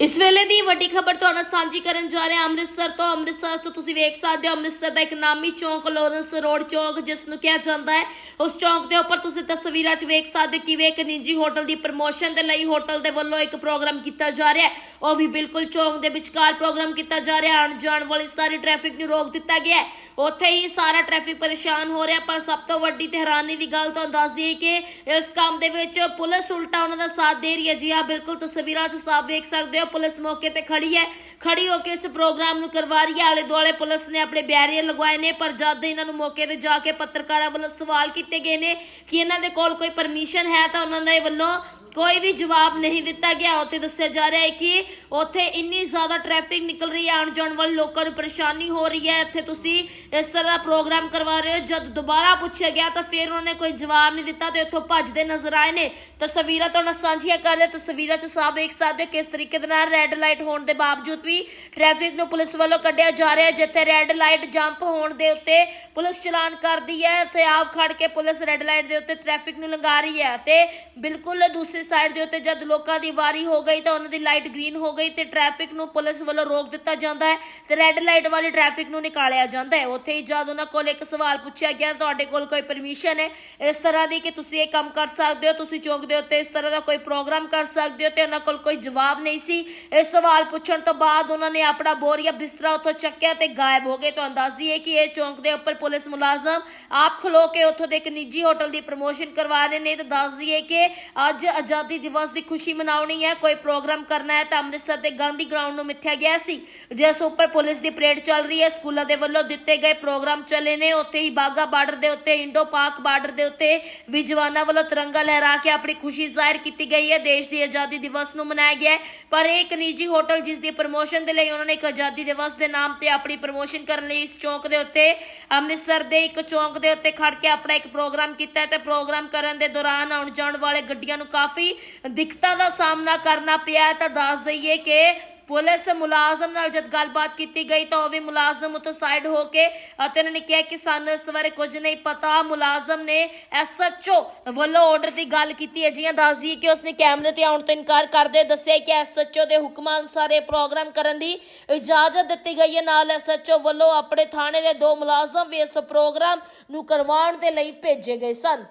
ਇਸ ਵੇਲੇ ਦੀ ਵੱਡੀ ਖਬਰ ਤੁਹਾਨੂੰ ਸਾਂਝੀ ਕਰਨ ਜਾ ਰਹੇ ਹਾਂ। ਅੰਮ੍ਰਿਤਸਰ ਤੋਂ ਅੰਮ੍ਰਿਤਸਰ ਤੋਂ ਤੁਸੀਂ ਵੇਖ ਸਕਦੇ ਹੋ, ਅੰਮ੍ਰਿਤਸਰ ਦਾ ਇੱਕ ਨਾਮੀ ਚੌਂਕ, ਲੋਰੈਂਸ ਰੋਡ ਚੌਂਕ, ਜਿਸ ਨੂੰ ਕਿਹਾ ਜਾਂਦਾ ਹੈ। ਉਸ ਚੌਂਕ ਦੇ ਉੱਪਰ ਤੁਸੀਂ ਤਸਵੀਰਾਂ 'ਚ ਵੇਖ ਸਕਦੇ ਹੋ ਕਿਵੇਂ ਇੱਕ ਨਿੱਜੀ ਹੋਟਲ ਦੀ ਪ੍ਰਮੋਸ਼ਨ ਦੇ ਲਈ ਹੋਟਲ ਦੇ ਵੱਲੋਂ ਇੱਕ ਪ੍ਰੋਗਰਾਮ ਕੀਤਾ ਜਾ ਰਿਹਾ ਹੈ। ਉਹ ਵੀ ਬਿਲਕੁਲ ਚੌਂਕ ਦੇ ਵਿਚਕਾਰ ਪ੍ਰੋਗਰਾਮ ਕੀਤਾ ਜਾ ਰਿਹਾ ਹੈ। ਆਉਣ ਜਾਣ ਵਾਲੀ ਸਾਰੀ ਟ੍ਰੈਫਿਕ ਨੂੰ ਰੋਕ ਦਿੱਤਾ ਗਿਆ ਹੈ। ਉੱਥੇ ਹੀ ਸਾਰਾ ਟ੍ਰੈਫਿਕ ਪਰੇਸ਼ਾਨ ਹੋ ਰਿਹਾ ਪਰ ਸਭ ਤੋਂ ਵੱਡੀ ਤੇ ਹੈਰਾਨੀ ਦੀ ਗੱਲ ਤੁਹਾਨੂੰ ਦੱਸ ਦਈਏ ਕਿ ਇਸ ਕੰਮ ਦੇ ਵਿੱਚ ਪੁਲਿਸ ਉਲਟਾ ਉਹਨਾਂ ਦਾ ਸਾਥ ਦੇ ਰਹੀ ਹੈ। ਜੀ ਆ ਬਿਲਕੁਲ ਤਸਵੀਰਾਂ 'ਚ ਸਾਫ਼ ਵੇਖ ਸਕਦੇ ਹੋ। ਪੁਲਿਸ ਮੌਕੇ ਤੇ ਖੜੀ ਹੈ। ਖੜੀ ਹੋ ਕੇ ਇਸ ਪ੍ਰੋਗਰਾਮ ਨੂੰ ਕਰਵਾ ਰਹੀ ਹੈ। ਆਲੇ ਦੁਆਲੇ ਪੁਲਿਸ ਨੇ ਆਪਣੇ ਬੈਰੀਅਰ ਲਗਵਾਏ ਨੇ, ਪਰ ਜਦ ਇਹਨਾਂ ਨੂੰ ਮੌਕੇ ਤੇ ਜਾ ਕੇ ਪੱਤਰਕਾਰਾਂ ਵੱਲੋਂ ਸਵਾਲ ਕੀਤੇ ਗਏ ਨੇ ਕਿ ਇਹਨਾਂ ਦੇ ਕੋਲ ਕੋਈ ਪਰਮਿਸ਼ਨ ਹੈ ਤਾਂ ਉਹਨਾਂ ਦੇ ਵੱਲੋਂ ਕੋਈ ਵੀ ਜਵਾਬ ਨਹੀਂ ਦਿੱਤਾ ਗਿਆ। ਉੱਥੇ ਦੱਸਿਆ ਜਾ ਰਿਹਾ ਹੈ ਕਿ ਉੱਥੇ ਇੰਨੀ ਜ਼ਿਆਦਾ ਟ੍ਰੈਫਿਕ ਨਿਕਲ ਰਹੀ ਹੈ, ਆਉਣ ਜਾਣ ਵਾਲੇ ਲੋਕਾਂ ਨੂੰ ਪਰੇਸ਼ਾਨੀ ਹੋ ਰਹੀ ਹੈ। ਇੱਥੇ ਤੁਸੀਂ ਇਸ ਤਰ੍ਹਾਂ ਦਾ ਪ੍ਰੋਗਰਾਮ ਕਰਵਾ ਰਹੇ ਹੋ। ਜਦ ਦੁਬਾਰਾ ਪੁੱਛਿਆ ਗਿਆ ਤਾਂ ਫਿਰ ਉਹਨਾਂ ਨੇ ਕੋਈ ਜਵਾਬ ਨਹੀਂ ਦਿੱਤਾ ਤੇ ਉੱਥੋਂ ਭੱਜਦੇ ਨਜ਼ਰ ਆਏ ਨੇ। ਤਸਵੀਰਾਂ ਤੋਂ ਸਾਂਝੀਆਂ ਕਰ ਰਹੇ ਤਸਵੀਰਾਂ 'ਚ ਸਾਫ਼ ਦੇਖ ਸਕਦੇ ਹੋ ਕਿਸ ਤਰੀਕੇ ਦੇ ਨਾਲ ਰੈੱਡ ਲਾਈਟ ਹੋਣ ਦੇ ਬਾਵਜੂਦ ਵੀ ਟ੍ਰੈਫਿਕ ਨੂੰ ਪੁਲਿਸ ਵੱਲੋਂ ਕੱਢਿਆ ਜਾ ਰਿਹਾ ਹੈ, ਜਿੱਥੇ ਰੈੱਡ ਲਾਈਟ ਜੰਪ ਹੋਣ ਦੇ ਉੱਤੇ ਪੁਲਿਸ ਚਲਾਨ ਕਰਦੀ ਹੈ। ਇੱਥੇ ਆਪ ਖੜ ਕੇ ਪੁਲਿਸ ਰੈੱਡ ਲਾਈਟ ਦੇ ਉੱਤੇ ਟ੍ਰੈਫਿਕ ਨੂੰ ਲੰਘਾ ਰਹੀ ਹੈ ਤੇ ਬਿਲਕੁਲ ਦੂਸਰੇ ਸਾਈਡ ਦੇ ਉੱਤੇ ਜਦ ਲੋਕਾਂ ਦੀ ਵਾਰੀ ਹੋ ਗਈ ਤਾਂ ਉਹਨਾਂ ਦੀ ਲਾਈਟ ਗ੍ਰੀਨ ਹੋ ਗਈ ਤੇ ਟ੍ਰੈਫਿਕ ਨੂੰ ਪੁਲਿਸ ਵੱਲੋਂ ਰੋਕ ਦਿੱਤਾ ਜਾਂਦਾ ਹੈ ਤੇ ਰੈੱਡ ਲਾਈਟ ਵਾਲੀ ਟ੍ਰੈਫਿਕ ਨੂੰ ਨਿਕਾਲਿਆ ਜਾਂਦਾ ਹੈ। ਉੱਥੇ ਹੀ ਜਦ ਉਹਨਾਂ ਕੋਲ ਇੱਕ ਸਵਾਲ ਪੁੱਛਿਆ ਗਿਆ, ਤੁਹਾਡੇ ਕੋਲ ਕੋਈ ਪਰਮਿਸ਼ਨ ਹੈ? ਇਸ ਤਰ੍ਹਾਂ ਦੀ ਕਿ ਤੁਸੀਂ ਇਹ ਕੰਮ ਕਰ ਸਕਦੇ ਹੋ, ਤੁਸੀਂ ਚੌਕ ਦੇ ਉੱਤੇ ਇਸ ਤਰ੍ਹਾਂ ਦਾ ਕੋਈ ਪ੍ਰੋਗਰਾਮ ਕਰ ਸਕਦੇ ਹੋ ਤੇ ਉਹਨਾਂ ਕੋਲ ਕੋਈ ਜਵਾਬ ਨਹੀਂ ਸੀ। ਇਹ ਸਵਾਲ ਪੁੱਛਣ ਤੋਂ ਬਾਅਦ ਉਹਨਾਂ ਨੇ ਆਪਣਾ ਬੋਰੀਆ ਬਿਸਤਰਾ ਉੱਥੋਂ ਚੱਕਿਆ ਤੇ ਗਾਇਬ ਹੋ ਗਏ। ਤੁਹਾਨੂੰ ਦੱਸ ਦਈਏ ਕਿ ਇਹ ਚੌਂਕ ਦੇ ਉੱਪਰ ਪੁਲਿਸ ਮੁਲਾਜ਼ਮ ਆਪ ਖਲੋ ਕੇ ਉੱਥੋਂ ਦੇ ਇੱਕ ਨਿੱਜੀ ਹੋਟਲ ਦੀ ਪ੍ਰਮੋਸ਼ਨ ਕਰਵਾ ਰਹੇ ਨੇ। ਤੇ ਦੱਸ ਦਈਏ ਕਿ ਅੱਜ ਆਜ਼ਾਦੀ ਦਿਵਸ ਦੀ ਖੁਸ਼ੀ ਮਨਾਉਣੀ ਹੈ, ਕੋਈ ਪ੍ਰੋਗਰਾਮ ਕਰਨਾ ਹੈ ਤਾਂ ਅੰਮ੍ਰਿਤਸਰ ਦੇ ਗਾਂਧੀ ਗਰਾਊਂਡ ਨੂੰ ਮਿੱਥਿਆ ਗਿਆ ਸੀ। ਜਿਸ ਉੱਪਰ ਪੁਲਿਸ ਦੀ ਪਰੇਡ ਚੱਲ ਰਹੀ ਹੈ, ਸਕੂਲਾਂ ਦੇ ਵੱਲੋਂ ਦਿੱਤੇ ਗਏ ਪ੍ਰੋਗਰਾਮ ਚੱਲੇ ਨੇ। ਉੱਥੇ ਹੀ ਬਾਗਾ ਬਾਰਡਰ ਦੇ ਉੱਤੇ, ਇੰਡੋ ਪਾਕ ਬਾਰਡਰ ਦੇ ਉੱਤੇ ਵੀ ਜਵਾਨਾਂ ਵੱਲੋਂ ਤਿਰੰਗਾ ਲਹਿਰਾ ਕੇ ਆਪਣੀ ਖੁਸ਼ੀ ਜ਼ਾਹਿਰ ਕੀਤੀ ਗਈ ਹੈ। ਦੇਸ਼ ਦੀ ਆਜ਼ਾਦੀ ਦਿਵਸ ਨੂੰ ਮਨਾਇਆ ਗਿਆ ਪਰ ਇਹ ਇੱਕ ਨਿੱਜੀ ਹੋਟਲ ਜਿਸ ਦੀ ਪ੍ਰਮੋਸ਼ਨ ਦੇ ਲਈ ਉਹਨਾਂ ਨੇ ਇੱਕ ਆਜ਼ਾਦੀ ਦਿਵਸ ਦੇ ਨਾਮ ਤੇ ਆਪਣੀ ਪ੍ਰਮੋਸ਼ਨ ਕਰਨ ਲਈ ਇਸ ਚੌਂਕ ਦੇ ਉੱਤੇ, ਅੰਮ੍ਰਿਤਸਰ ਦੇ ਇੱਕ ਚੌਂਕ ਦੇ ਉੱਤੇ ਖੜ ਕੇ ਆਪਣਾ ਇੱਕ ਪ੍ਰੋਗਰਾਮ ਕੀਤਾ ਤੇ ਪ੍ਰੋਗਰਾਮ ਕਰਨ ਦੇ ਦੌਰਾਨ ਆਉਣ ਜਾਣ ਵਾਲੇ ਗੱਡੀਆਂ ਨੂੰ ਕਾਫੀ ਦਿੱਕਤਾਂ ਦਾ ਸਾਹਮਣਾ ਕਰਨਾ ਪਿਆ ਤਾਂ ਦੱਸ ਦਈਏ ਕਿ ਪੁਲਿਸ ਮੁਲਾਜ਼ਮ ਨਾਲ ਜਦ ਗੱਲਬਾਤ ਕੀਤੀ ਗਈ ਤਾਂ ਉਹ ਵੀ ਮੁਲਾਜ਼ਮ ਉਤੋਂ ਸਾਈਡ ਹੋ ਕੇ, ਅਤੇ ਉਹਨਾਂ ਨੇ ਕਿਹਾ ਕਿ ਸਾਨੂੰ ਇਸ ਬਾਰੇ ਕੁਝ ਨਹੀਂ ਪਤਾ। ਮੁਲਾਜ਼ਮ ਨੇ ਐਸਐਚਓ ਵੱਲੋਂ ਆਰਡਰ ਦੀ ਗੱਲ ਕੀਤੀ ਹੈ। ਜੀਆਂ ਦੱਸ ਦਈਏ ਕਿ ਉਸਨੇ ਕੈਮਰੇ ਤੇ ਆਉਣ ਤੋਂ ਇਨਕਾਰ ਕਰਦੇ ਦੱਸਿਆ ਕਿ ਐਸਐਚਓ ਦੇ ਹੁਕਮਾਂ ਅਨੁਸਾਰ ਇਹ ਪ੍ਰੋਗਰਾਮ ਕਰਨ ਦੀ ਇਜਾਜ਼ਤ ਦਿੱਤੀ ਗਈ ਹੈ। ਨਾਲ ਐਸਐਚਓ ਵੱਲੋਂ ਆਪਣੇ ਥਾਣੇ ਦੇ ਦੋ ਮੁਲਾਜ਼ਮ ਵੀ ਇਸ ਪ੍ਰੋਗਰਾਮ ਨੂੰ ਕਰਵਾਉਣ ਦੇ ਲਈ ਭੇਜੇ ਗਏ ਸਨ।